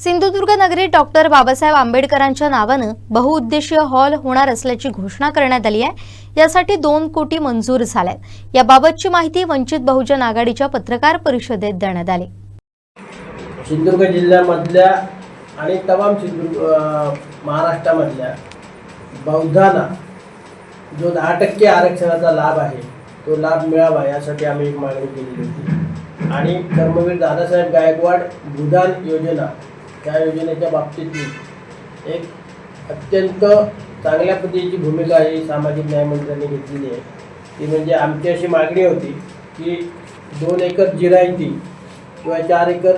सिंधुदुर्ग नगरीत डॉक्टर बाबासाहेब आंबेडकरांच्या नावानं बहुउद्देशीय हॉल होणार असल्याची घोषणा करण्यात आली आहे. यासाठी दोन कोटी मंजूर झाल्यात. याबाबतची माहिती वंचित बहुजन आघाडीच्या पत्रकार परिषदेत देण्यात आली. सिंधुदुर्ग जिल्ह्यामधल्या आणि तमाम सिंधुदुर्ग महाराष्ट्रामधल्या बौद्धांना जो दहा टक्के आरक्षणाचा लाभ आहे तो लाभ मिळावा यासाठी आम्ही एक मागणी केलेली होती. आणि कर्मवीर दादासाहेब गायकवाड भूदान योजना त्या योजनेच्या बाबतीतली एक अत्यंत चांगल्या पद्धतीची भूमिका ही सामाजिक न्यायमंत्र्यांनी घेतलेली आहे. ती म्हणजे आमची अशी मागणी होती की दोन एकर जिरायती किंवा चार एकर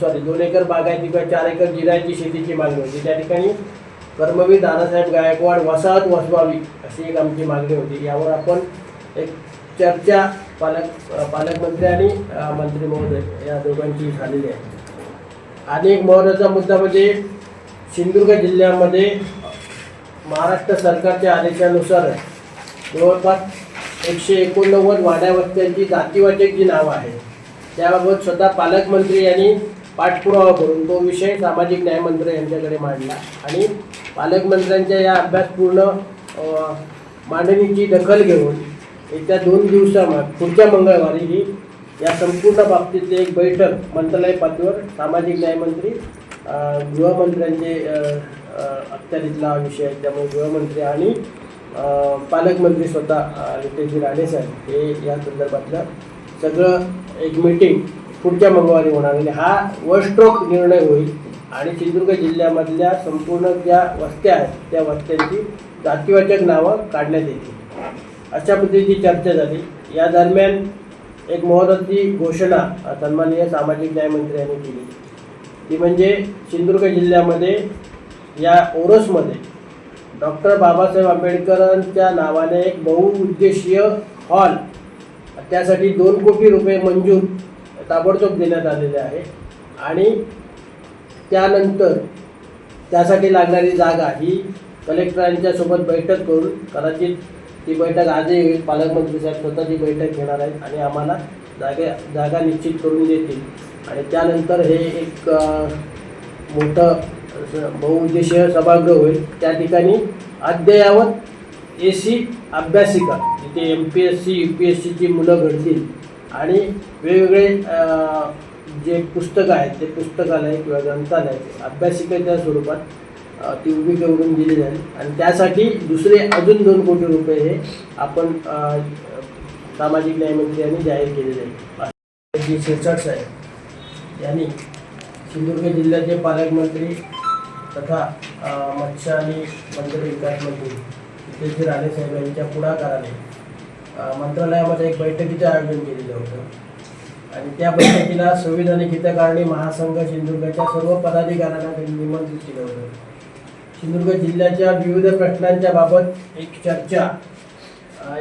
सॉरी दोन एकर बागायती किंवा चार एकर जिरायती शेतीची मागणी होती. त्या ठिकाणी कर्मवीर दादासाहेब गायकवाड वसाहत वसवावी अशी एक आमची मागणी होती. यावर आपण एक चर्चा पालक पालकमंत्री आणि मंत्री महोदय या दोघांची झालेली आहे. आणि एक महत्त्वाचा मुद्दा म्हणजे सिंधुदुर्ग जिल्ह्यामध्ये महाराष्ट्र सरकारच्या आदेशानुसार जवळपास एकशे एकोणनव्वद वाड्यावस्त्यांची जातीवाचक जी नावं आहेत त्याबाबत स्वतः पालकमंत्री यांनी पाठपुरावा करून तो विषय सामाजिक न्यायमंत्री यांच्याकडे मांडला. आणि पालकमंत्र्यांच्या या अभ्यासपूर्ण मांडणीची दखल घेऊन येत्या दोन दिवसामध्ये पुढच्या मंगळवारी ही या संपूर्ण बाबतीतली एक बैठक मंत्रालय पातळीवर सामाजिक न्यायमंत्री गृहमंत्र्यांचे अ, अखत्यारीतला विषय आहे. त्यामुळे गृहमंत्री आणि पालकमंत्री स्वतः नितेशजी राणे साहेब हे या संदर्भातलं सगळं एक मीटिंग पुढच्या मंगळवारी होणार आणि हा वस्ट्रोक निर्णय होईल आणि सिंधुदुर्ग जिल्ह्यामधल्या संपूर्ण ज्या वस्त्या आहेत त्या वस्त्यांची जातीवाचक नावं काढण्यात येतील. अशा पद्धतीची चर्चा झाली. या दरम्यान एक महत्त्वाची घोषणा सन्माननीय सामाजिक न्यायमंत्री यांनी केली. ती म्हणजे सिंधुदुर्ग जिल्ह्यामध्ये या ओरसमध्ये डॉक्टर बाबासाहेब आंबेडकरांच्या नावाने एक बहुउद्देशीय हॉल त्यासाठी दोन कोटी रुपये मंजूर ताबडतोब देण्यात आलेले आहे. आणि त्यानंतर त्यासाठी लागणारी जागा ही कलेक्टरांच्या सोबत बैठक करून कदाचित ती बैठक आजही होईल पालकमंत्री साहेब स्वतः ती बैठक घेणार आहेत आणि आम्हाला जागे जागा निश्चित करून देतील. आणि त्यानंतर हे एक मोठं असं बहुउद्देशीय सभागृह होईल. त्या ठिकाणी अद्ययावत ए सी अभ्यासिका जिथे M P S C U P S सीची मुलं घडतील आणि वेगवेगळे जे पुस्तकं आहेत ते पुस्तकालय किंवा ग्रंथालय अभ्यासिकेच्या स्वरूपात ती उभी करून दिली जाईल. आणि त्यासाठी दुसरे अजून दोन कोटी रुपये हे आपण सामाजिक न्यायमंत्री यांनी जाहीर केलेले आहे जी शिरसाट साहेब यांनी सिंधुदुर्ग जिल्ह्याचे पालकमंत्री तथा मत्स्य आणि मंत्री विकास मंत्री नितेशजी राणे साहेब यांच्या पुढाकाराने मंत्रालयामध्ये एक बैठकीचं आयोजन केलेलं होतं. आणि त्या बैठकीला संविधानिक हितकारणी महासंघ सिंधुदुर्गाच्या सर्व पदाधिकाऱ्यांना त्यांनी निमंत्रित केलं होतं. सिंधुदुर्ग जिल्ह्याच्या विविध प्रश्नांच्या बाबत एक चर्चा.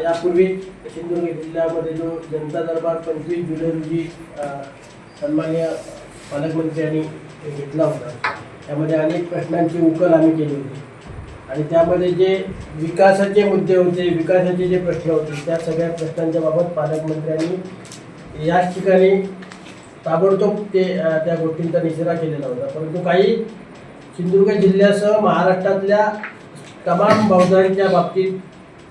यापूर्वी सिंधुदुर्ग जिल्ह्यामध्ये जो जनता दरबार पंचवीस जुलै रोजी सन्मान्य सन्माननीय पालकमंत्री यांनी घेतला होता. त्यामध्ये अनेक प्रश्नांची उकल आम्ही केली होती. आणि त्यामध्ये जे विकासाचे मुद्दे होते विकासाचे जे प्रश्न होते त्या सगळ्या प्रश्नांच्या बाबत पालकमंत्र्यांनी याच ठिकाणी ताबडतोब ते त्या गोष्टींचा निचरा केलेला होता. परंतु काही सिंधुदुर्ग जिल्ह्यासह महाराष्ट्रातल्या तमाम बहुधारीच्या बाबतीत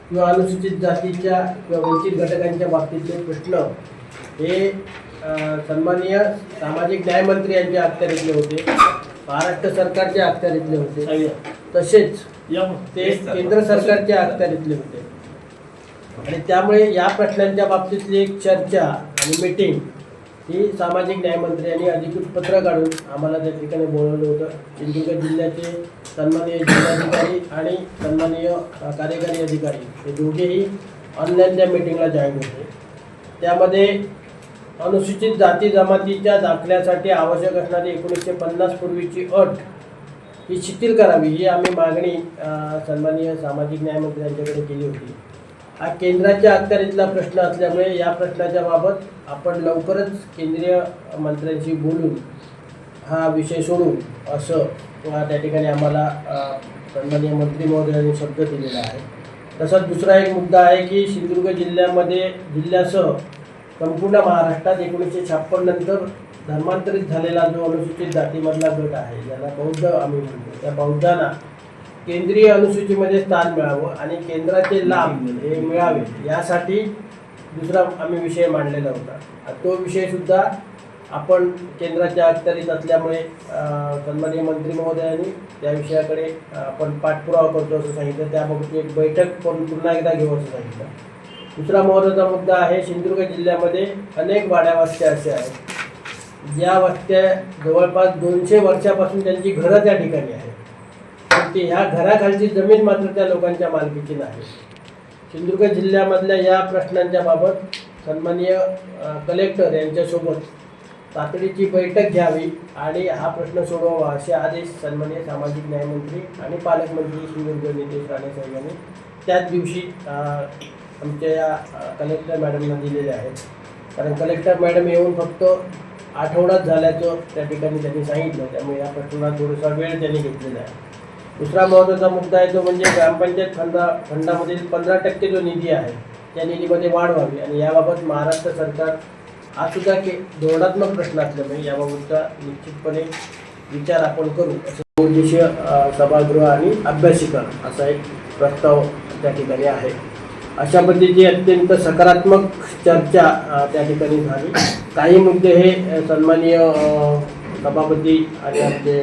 किंवा अनुसूचित जातीच्या किंवा वंचित घटकांच्या बाबतीतले प्रश्न हे सन्माननीय सामाजिक न्यायमंत्री यांच्या अखत्यारीतले होते महाराष्ट्र सरकारच्या अखत्यारीतले होते तसेच ते केंद्र सरकारच्या अखत्यारीतले होते. आणि त्यामुळे या प्रश्नांच्या बाबतीतली एक चर्चा आणि मीटिंग ही सामाजिक न्यायमंत्री यांनी अधिकृत पत्र काढून आम्हाला त्या ठिकाणी बोलवलं होतं. सिंधुदुर्ग जिल्ह्याचे सन्माननीय जिल्हाधिकारी आणि सन्माननीय कार्यकारी अधिकारी हे दोघेही ऑनलाईन त्या मिटिंगला जॉईन होते. त्यामध्ये अनुसूचित जाती जमातीच्या दाखल्यासाठी आवश्यक असणारी एकोणीसशे पन्नास पूर्वीची अट ही शिथिल करावी ही आम्ही मागणी सन्माननीय सामाजिक न्यायमंत्री यांच्याकडे केली होती. हा केंद्राच्या अखत्यारीतला प्रश्न असल्यामुळे या प्रश्नाच्या बाबत आपण लवकरच केंद्रीय मंत्र्यांशी बोलून हा विषय सोडू असं त्या ठिकाणी आम्हाला अ, सन्माननीय मंत्री महोदयांनी शब्द दिलेला आहे. तसाच दुसरा एक मुद्दा आहे की सिंधुदुर्ग जिल्ह्यामध्ये जिल्ह्यासह संपूर्ण महाराष्ट्रात एकोणीसशे छप्पन नंतर धर्मांतरित झालेला जो अनुसूचित जातीमधला गट आहे ज्याला बौद्ध आम्ही म्हणतो. त्या बौद्धांना केंद्रीय अनुसूचीमध्ये स्थान मिळावं आणि केंद्राचे लाभ हे मिळावे यासाठी दुसरा आम्ही विषय मांडलेला होता. तो विषयसुद्धा आपण केंद्राच्या अखत्यारीत असल्यामुळे सन्माननीय मंत्री महोदयांनी त्या विषयाकडे आपण पाठपुरावा करतो असं सांगितलं. त्याबाबत एक बैठक पण पुन्हा एकदा घेऊ असं सांगितलं. दुसरा महत्त्वाचा मुद्दा आहे सिंधुदुर्ग जिल्ह्यामध्ये अनेक वाड्यावस्त्या अशा आहेत. ज्या वस्त्या जवळपास दोनशे वर्षापासून त्यांची घरं त्या ठिकाणी आहेत. की ह्या घराखालची जमीन मात्र त्या लोकांच्या मालकीची नाही. सिंधुदुर्ग जिल्ह्यामधल्या या प्रश्नांच्या बाबत सन्माननीय कलेक्टर यांच्यासोबत तातडीची बैठक घ्यावी आणि हा प्रश्न सोडवावा असे आदेश सन्माननीय सामाजिक न्यायमंत्री आणि पालकमंत्री सिंधुदुर्ग नितेश राणे साहेब यांनी त्याच दिवशी आमच्या या कलेक्टर मॅडमना दिलेले आहेत. कारण कलेक्टर मॅडम येऊन फक्त आठवडाच झाल्याचं त्या ठिकाणी त्यांनी सांगितलं. त्यामुळे या प्रश्नाला थोडासा वेळ त्यांनी घेतलेला आहे. दुसरा महत्त्वाचा मुद्दा आहे तो म्हणजे ग्रामपंचायत फंडा फंडामधील पंधरा टक्के जो निधी आहे त्या निधीमध्ये वाढ व्हावी. आणि याबाबत महाराष्ट्र सरकार हा सुद्धा के धोरणात्मक प्रश्न असल्यामुळे याबाबतचा निश्चितपणे विचार आपण करू. असं उद्देशीय सभागृह आणि अभ्यासिका असा एक प्रस्ताव त्या ठिकाणी आहे. अशा पद्धतीची अत्यंत सकारात्मक चर्चा त्या ठिकाणी झाली. काही मुद्दे हे सन्माननीय सभापती आणि आमचे